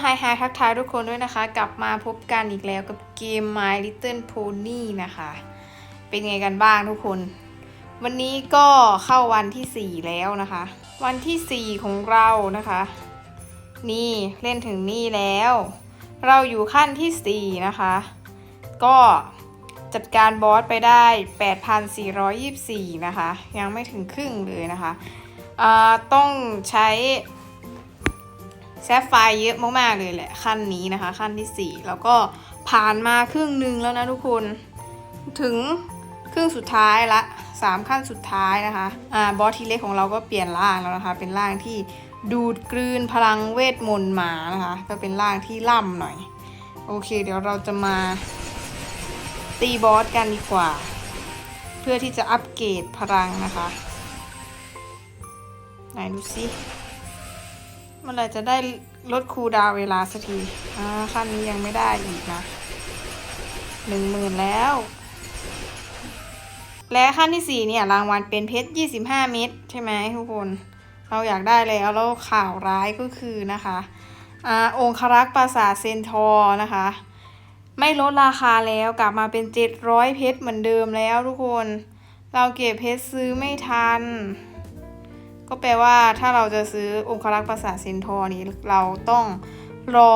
ไฮไฮทักทายทุกคนด้วยนะคะ กลับมาพบกันอีกแล้วกับเกม My Little Pony นะคะ เป็นไงกันบ้างทุกคน วันนี้ก็เข้าวันที่ 4 แล้วนะคะ วันที่ 4 ของเรานะคะ นี่เล่นถึงนี่แล้ว เราอยู่ขั้นที่ 4 นะคะ ก็จัดการบอสไปได้ 8,424 นะคะ ยังไม่ถึงครึ่งเลยนะคะ ต้องใช้ แซฟไฟเยอะมากๆเลยแหละขั้นนี้นะคะ ขั้นที่ 4 แล้วก็ผ่านมาครึ่งหนึ่งแล้วนะทุกคนถึงครึ่งสุดท้ายละสามขั้นสุดท้ายนะคะอ่าบอสทีเล็กของเราก็เปลี่ยนร่างแล้วนะคะ เป็นร่างที่ดูดกลืนพลังเวทมนต์มานะคะ ก็เป็นร่างที่ล่ำหน่อย โอเค เดี๋ยวเราจะมาตีบอสกันดีกว่า เพื่อที่จะอัปเกรดพลังนะคะ ไหนดูสิ เมื่อไรจะได้ลดคูดาวเวลาสักทีอ่าขั้นนี้ยังไม่ได้อีกนะหนึ่งหมื่นแล้ว และขั้นที่สี่เนี่ย รางวัลเป็นเพชรยี่สิบห้าเม็ดใช่ไหมทุกคน เราอยากได้แล้วแล้วข่าวร้ายก็คือนะคะอ่าองครักษ์ปราสาทเซนทอร์นะคะ ไม่ลดราคาแล้วกลับมาเป็นเจ็ดร้อยเพชรเหมือนเดิมแล้วทุกคน เราเก็บเพชรซื้อไม่ทัน ก็แปลว่าถ้าเราจะซื้อองครักษ์ปราสาทเซนทอร์นี้เราต้องรอ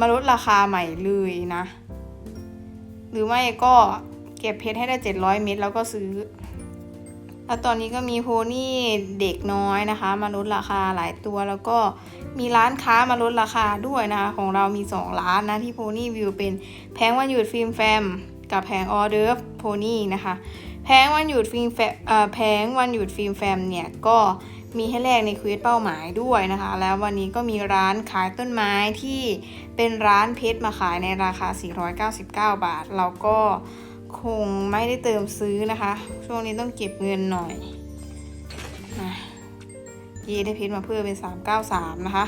มาลดราคาใหม่เลยนะ หรือไม่ก็เก็บเพชรให้ได้ 700 เม็ดแล้วก็ซื้อ แล้วตอนนี้ก็มีโพนี่เด็กน้อยนะคะ มาลดราคาหลายตัวแล้วก็มีร้านค้ามาลดราคาด้วยนะคะ ของเรามี 2 ร้านนะที่โพนี่วิวเป็นแพงวันหยุดฟิล์มแฟม กับแพงออเดิร์โพนี่นะคะแพงวันหยุดฟิล์มแฟมเอ่อแพงวันหยุดฟิล์มแฟมเนี่ยก็ มีให้แลกในควิสเป้าหมายด้วยนะคะ แล้ววันนี้ก็มีร้านขายต้นไม้ที่เป็นร้านเพชรมาขายในราคา 499 บาท เราก็คงไม่ได้เติมซื้อนะคะ ช่วงนี้ต้องเก็บเงินหน่อยนะเยได้เพชรมาเพิ่มเป็น 393 นะคะ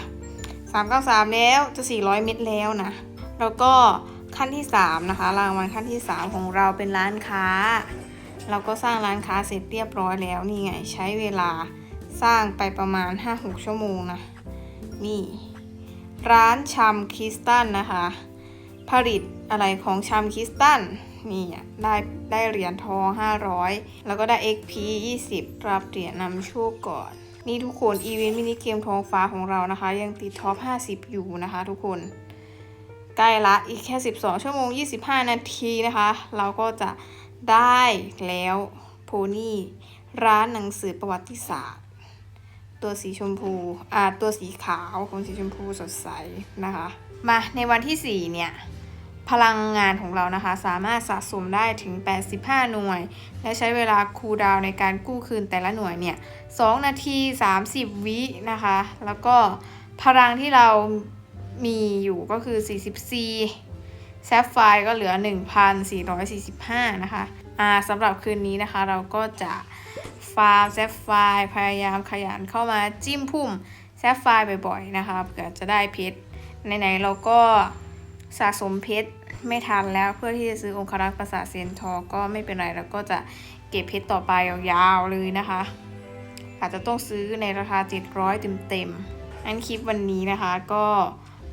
393 แล้วจะ 400 เม็ดแล้วนะ แล้วก็ขั้นที่ 3 นะคะ รางวัลขั้นที่ 3 ของเราเป็นร้านค้า เราก็สร้างร้านค้าเสร็จเรียบร้อยแล้วนี่ไง ใช้เวลา สร้างไปประมาณ 5-6 ชั่วโมงนะ นี่ ร้านชำคริสตันนะคะ ผลิตอะไรของชำคริสตันนี่ได้ได้เหรียญทอง 500 แล้วก็ได้ XP 20 รับเหรียญนำโชคก่อน นี่ทุกคน อีเวนต์มินิเกมทองฟ้าของเรานะคะ ยังติดท็อป 50 อยู่นะคะทุกคน ใกล้ละอีกแค่ 12 ชั่วโมง 25 นาทีนะคะ เราก็จะได้แล้วโพนี่ร้านหนังสือประวัติศาสตร์ ตัวสีชมพูอ่าตัวสีขาวของสีชมพูสดใสนะคะ มาในวันที่ 4 เนี่ย พลังงานของเรานะคะ สามารถสะสมได้ถึง 85 หน่วย และใช้เวลาคูลดาวในการกู้คืนแต่ละหน่วยเนี่ย 2 นาที 30 วินะคะ แล้วก็พลังที่เรามีอยู่ก็คือ 44แซฟไฟร์ก็เหลือ 1,445 นะคะอ่าสำหรับคืนนี้นะคะเราก็จะ ฟาร์มแซฟไฟร์พยายามขยันเข้ามาจิ้มพุ่มแซฟไฟร์บ่อยๆนะคะเผื่อจะได้เพชรไหนๆเราก็สะสมเพชรไม่ทันแล้วเพื่อที่จะซื้อองครักษ์ประสาทเซยนทอก็ไม่เป็นไรเราก็จะเก็บเพชรต่อไปยาวๆเลยนะคะ อาจจะต้องซื้อในราคา 700เต็มๆอันคลิปวันนี้นะคะก็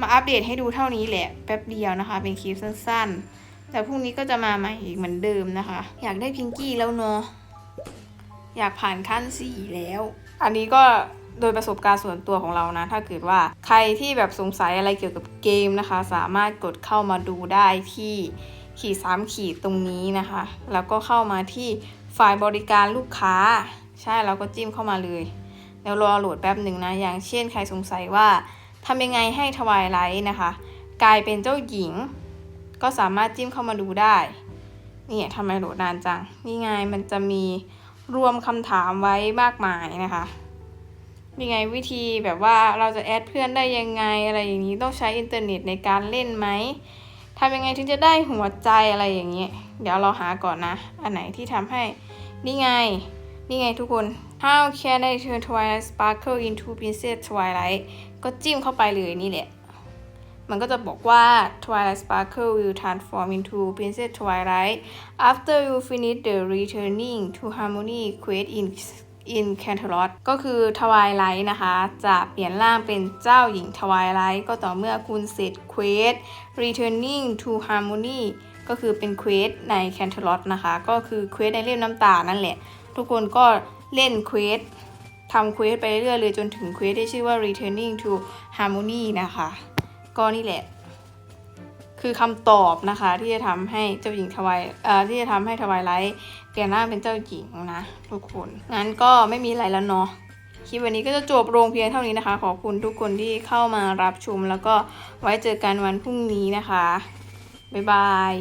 มาอัปเดตให้ดูเท่านี้แหละแป๊บเดียวนะคะ เป็นคลิปสั้นๆ แต่พรุ่งนี้ก็จะมาใหม่อีกเหมือนเดิมนะคะ อยากได้พิงกี้แล้วเนาะ อยากผ่านขั้นสี่แล้ว อันนี้ก็โดยประสบการณ์ส่วนตัวของเรานะ ถ้าเกิดว่าใครที่แบบสงสัยอะไรเกี่ยวกับเกมนะคะ สามารถกดเข้ามาดูได้ที่ขีดสามขีดตรงนี้นะคะ แล้วก็เข้ามาที่ฝ่ายบริการลูกค้า ใช่เราก็จิ้มเข้ามาเลย แล้วรอโหลดแป๊บหนึ่งนะ อย่างเช่นใครสงสัยว่าทำยังไงให้ทวายไลท์นะคะ กลายเป็นเจ้าหญิง ก็สามารถจิ้มเข้ามาดูได้เนี่ยทำไมโหลดนานจัง นี่ไงมันจะมี รวมคำถามไว้มากมายนะคะนี่ไงวิธีแบบว่าเราจะแอดเพื่อนได้ยังไงอะไรอย่างนี้ต้องใช้อินเทอร์เน็ตในการเล่นไหมทำยังไงถึงจะได้หัวใจอะไรอย่างเงี้ยเดี๋ยวเราหาก่อนนะ อันไหนที่ทำให้นี่ไง นี่ไงทุกคน How can I turn Twilight Sparkle into Princess Twilight ก็จิ้มเข้าไปเลยนี่แหละ มันก็จะบอกว่า Twilight Sparkle will transform into Princess Twilight after you finish the returning to Harmony quest in in Canterlot ก็คือทวายไลท์นะคะ จะเปลี่ยนร่างเป็นเจ้าหญิงทวายไลท์ก็ต่อเมื่อคุณเสร็จเควส returning to harmony ก็คือเป็นเควสใน Canterlot นะคะ ก็คือเควสในเล่มน้ำตานั่นแหละ ทุกคนก็เล่นเควสทำเควสไปเรื่อยๆเลยจนถึงเควสที่ชื่อว่า returning to harmony นะคะ ก็นี่แหละ คือคำตอบนะคะ ที่จะทำให้เจ้าหญิงทวายเอ่อที่จะทำให้ทวายไลท์เปลี่ยนร่างเป็นเจ้าหญิงนะ ทุกคนงั้นก็ไม่มีอะไรแล้วเนาะคลิปวันนี้ก็จะจบลงเพียงเท่านี้นะคะ ขอบคุณทุกคนที่เข้ามารับชมแล้วก็ไว้เจอกันวันพรุ่งนี้นะคะ บ๊ายบาย